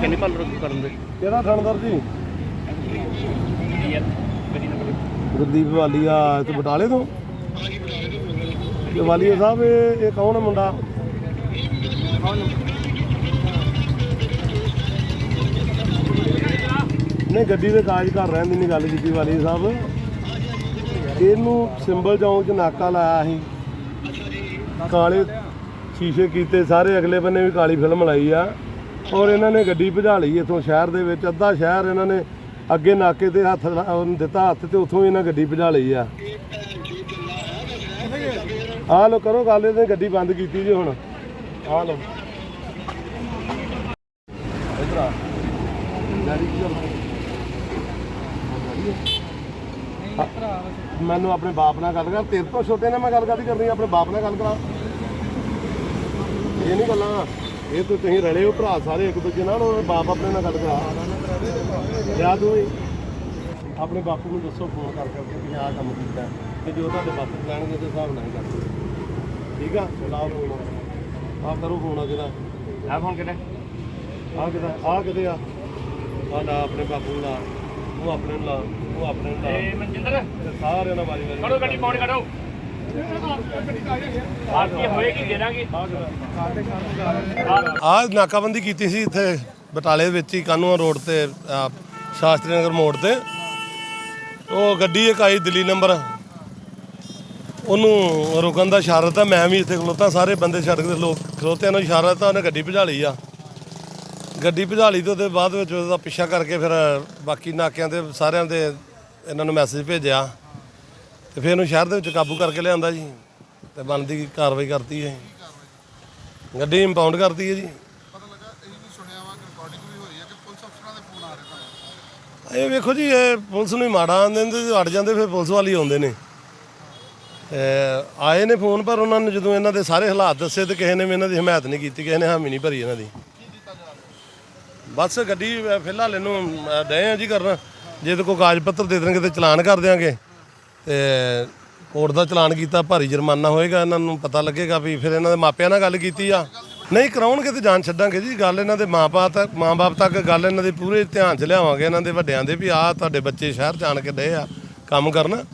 ਕਿੰਨੀ ਕਰਨ ਦੇ। ਕਿਹੜਾ ਥਾਣੇਦਾਰ ਜੀ? ਗੁਰਦੀਪ ਵਾਲੀਆ, ਤੇ ਬਟਾਲੇ ਤੋਂ? ਤੇ ਵਾਲੀਆ ਸਾਹਿਬ, ਇਹ ਇਹ ਕੌਣ ਹੈ ਮੁੰਡਾ? ਨਹੀਂ, ਗੱਡੀ ਦੇ ਕਾਜ ਘਰ ਰਹਿਣ ਦੀ ਨਹੀਂ ਗੱਲ ਕੀਤੀ ਵਾਲੀ ਸਾਹਿਬ। ਇਹਨੂੰ ਸਿੰਬਲ ਚੌਂਕ 'ਚ ਨਾਕਾ ਲਾਇਆ ਸੀ। ਕਾਲੇ ਸ਼ੀਸ਼ੇ ਕੀਤੇ, ਸਾਰੇ ਅਗਲੇ ਬੰਨੇ ਵੀ ਕਾਲੀ ਫਿਲਮ ਲਾਈ ਆ। ਔਰ ਇਹਨਾਂ ਨੇ ਗੱਡੀ ਭਜਾ ਲਈ ਇੱਥੋਂ ਸ਼ਹਿਰ ਦੇ ਵਿੱਚ, ਅੱਧਾ ਸ਼ਹਿਰ ਇਹਨਾਂ ਨੇ ਅੱਗੇ ਨਾਕੇ ਤੇ ਹੱਥ ਲਾ- ਉਹਨੂੰ ਦਿੱਤਾ ਹੱਥ ਤੇ ਉੱਥੋਂ ਇਹਨਾਂ ਗੱਡੀ ਭਜਾ ਲਈ ਆ। ਆ ਲੋ ਕਰੋ ਗੱਲ, ਇਹਨੇ ਗੱਡੀ ਬੰਦ ਕੀਤੀ ਜੀ ਹੁਣ। ਆ ਲੋ ਇਧਰ ਆ। ਗਾੜੀ ਕੀ ਮੈਨੂੰ ਆਪਣੇ ਬਾਪ ਨਾਲ ਗੱਲ ਕਰ, ਤੇਰੇ ਤੋਂ ਛੋਟੇ ਨਾਲ ਮੈਂ ਗੱਲ ਕਰਦੀ ਕਰਨੀ ਆਪਣੇ ਬਾਪ ਨਾਲ ਗੱਲ ਕਰਾਂ। ਇਹ ਨਹੀਂ ਗੱਲਾਂ। ਇਹ ਤਾਂ ਤੁਸੀਂ ਰਲੇ ਹੋ ਭਰਾ ਸਾਰੇ ਇੱਕ ਦੂਜੇ ਨਾਲ ਉਹ ਬਾਪ ਆਪਣੇ ਨਾਲ ਗੱਲ ਕਰਾ। ਯਾਦ ਹੋਈ ਆਪਣੇ ਬਾਪੂ ਨੂੰ ਦੱਸੋ ਫੋਨ ਕਰ ਕਰਕੇ ਕਿ ਆਹ ਕੰਮ ਕੀਤਾ ਤੇ ਜੋ ਤੁਹਾਡੇ ਬਾਪੂ ਕਹਿਣਗੇ ਉਹਦੇ ਹਿਸਾਬ ਨਾਲ ਹੀ ਠੀਕ ਆ? ਲਾਓ ਫੋਨ ਆ ਕਰੋ ਫੋਨ ਆ ਜਿਹੜਾ ਆ ਫੋਨ ਕਿਹੜਾ? ਆ ਕਿਦਾ ਆ ਕਿਤੇ ਆ? ਆ ਲਾ ਆਪਣੇ ਬਾਪੂ ਨੂੰ ਲਾ। ਉਹ ਆਪਣੇ ਨੂੰ ਲਾ। ਉਹ ਆਪਣੇ ਨੂੰ ਲਾ। ਇਹ ਮਨਜਿੰਦਰ? ਤੇ ਸਾਰਿਆਂ ਨਾਲ ਵਾਰੀ ਵਾਰੀ ਕੱਢੋ ਗੱਡੀ ਪੌੜ ਕੱਢੋ। ਆਰਤੀ ਨਾਕਾਬੰਦੀ ਕੀਤੀ ਸੀ ਇੱਥੇ ਬਟਾਲੇ ਵਿੱਚ ਹੀ ਕਾਨੂੰਨ ਰੋਡ ਤੇ ਸ਼ਾਸਤਰੀ ਨਗਰ ਮੋੜ ਤੇ। ਉਹ ਗੱਡੀ ਇੱਕ ਆਈ ਦਿੱਲੀ ਨੰਬਰ। ਉਹਨੂੰ ਰੁਕਣ ਦਾ ਇਸ਼ਾਰਾ ਤਾਂ ਮੈਂ ਵੀ ਇੱਥੇ ਖਲੋਤਾ, ਸਾਰੇ ਬੰਦੇ ਸੜਕ ਦੇ ਲੋਕ ਖਲੋਤਿਆਂ ਨੂੰ ਇਸ਼ਾਰਾ ਤਾਂ ਉਹਨੇ ਗੱਡੀ ਭਜਾ ਲਈ ਆ। ਗੱਡੀ ਭਜਾ ਲਈ ਤੇ ਉਹਦੇ ਬਾਅਦ ਵਿੱਚ ਉਹਦਾ ਪਿੱਛਾ ਕਰਕੇ ਫਿਰ ਬਾਕੀ ਨਾਕਿਆਂ ਤੇ ਸਾਰਿਆਂ ਦੇ ਇਹਨਾਂ ਨੂੰ ਮੈਸੇਜ ਭੇਜਿਆ। ਤੇ ਫਿਰ ਇਹਨੂੰ ਸ਼ਹਿਰ ਦੇ ਵਿੱਚ ਕਾਬੂ ਕਰਕੇ ਲਿਆਂਦਾ ਜੀ ਤੇ ਬਣਦੀ ਕਾਰਵਾਈ ਕਰਤੀ ਹੈ ਗੱਡੀ ਇੰਪਾਊਂਡ ਕਰਤੀ ਹੈ ਜੀ। ਪਤਾ ਲੱਗਾ ਇਹ ਵੀ ਸੁਣਿਆ ਵਾ ਰਿਕਾਰਡਿੰਗ ਵੀ ਹੋਈ ਹੈ ਕਿ ਪੁਲਿਸ ਅਫਸਰਾਂ ਦੇ ਫੋਨ ਆ ਰਹੇ ਤੁਹਾਨੂੰ ਇਹ ਵੇਖੋ ਜੀ ਇਹ ਪੁਲਿਸ ਨੂੰ ਹੀ ਮਾੜਾ ਆਂਦੇ ਨੇ ਤੇ ਅੜ ਜਾਂਦੇ ਫਿਰ ਪੁਲਿਸ ਵਾਲੀ ਆਉਂਦੇ ਨੇ। ਆਏ ਨੇ ਫੋਨ ਪਰ ਉਹਨਾਂ ਨੂੰ ਜਦੋਂ ਇਹਨਾਂ ਦੇ ਸਾਰੇ ਹਾਲਾਤ ਦੱਸੇ ਤੇ ਕਿਸੇ ਨੇ ਵੀ ਇਹਨਾਂ ਦੀ ਹਮਾਇਤ ਨਹੀਂ ਕੀਤੀ ਕਿਸੇ ਨੇ ਹਾਮੀ ਨਹੀਂ ਭਰੀ ਇਹਨਾਂ ਦੀ। ਬਸ ਗੱਡੀ ਫਿਲਹਾਲ ਇਹਨੂੰ ਅਹ, ਡਏ ਆ ਜੀ ਕਰਨਾ। ਜੇ ਤੇ ਕੋਈ ਕਾਗਜ਼ ਪੱਤਰ ਦੇ ਦੇਣਗੇ ਤੇ ਚਲਾਨ ਕਰ ਦਿਆਂਗੇ। ਕੋਰਟ ਦਾ ਚਲਾਨ ਕੀਤਾ, ਭਾਰੀ ਜੁਰਮਾਨਾ ਹੋਏਗਾ, ਇਹਨਾਂ ਨੂੰ ਪਤਾ ਲੱਗੇਗਾ ਵੀ ਫਿਰ ਇਹਨਾਂ ਦੇ ਮਾਪਿਆਂ ਨਾਲ ਗੱਲ ਕੀਤੀ ਆ। ਨਹੀਂ, ਕਰਾਉਣਗੇ ਤੇ ਜਾਨ ਛੱਡਾਂਗੇ ਜੀ, ਗੱਲ ਇਹਨਾਂ ਦੇ ਮਾਪੇ ਤੱਕ, ਮਾਂ-ਬਾਪ ਤੱਕ ਗੱਲ ਇਹਨਾਂ ਦੇ ਪੂਰੇ ਧਿਆਨ 'ਚ ਲਿਆਵਾਂਗੇ, ਇਹਨਾਂ ਦੇ ਵੱਡਿਆਂ ਦੇ ਵੀ, ਆਹ ਤੁਹਾਡੇ ਬੱਚੇ ਸ਼ਹਿਰ ਜਾਣ ਕੇ ਡਏ ਆ ਕੰਮ ਕਰਨ।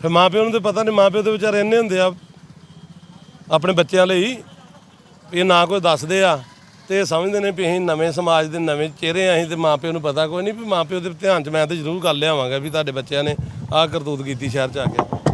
ਫਿਰ ਮਾਪਿਆਂ ਨੂੰ ਤੇ ਪਤਾ ਨਹੀਂ, ਮਾਪਿਓ ਦੇ ਵਿਚਾਰੇ ਇੰਨੇ ਹੁੰਦੇ ਆ ਆਪਣੇ ਬੱਚਿਆਂ ਲਈ ਇਹ ਨਾ ਕੋਈ ਦੱਸਦੇ ਆ। ਤੇ ਸਮਝਦੇ ਨੇ ਵੀ ਅਸੀਂ ਨਵੇਂ ਸਮਾਜ ਦੇ ਨਵੇਂ ਚਿਹਰੇ ਆ, ਅਸੀਂ ਤੇ ਮਾਪਿਓ ਨੂੰ ਪਤਾ ਕੋਈ ਨਹੀਂ ਵੀ ਮਾਪਿਓ ਦੇ ਧਿਆਨ 'ਚ ਮੈਂ ਤਾਂ ਜ਼ਰੂਰ ਗੱਲ ਲਿਆਵਾਂਗਾ ਵੀ ਤੁਹਾਡੇ ਬੱਚਿਆਂ ਨੇ ਆਹ ਕਰਤੂਤ ਕੀਤੀ ਸ਼ਹਿਰ 'ਚ ਆ ਕੇ।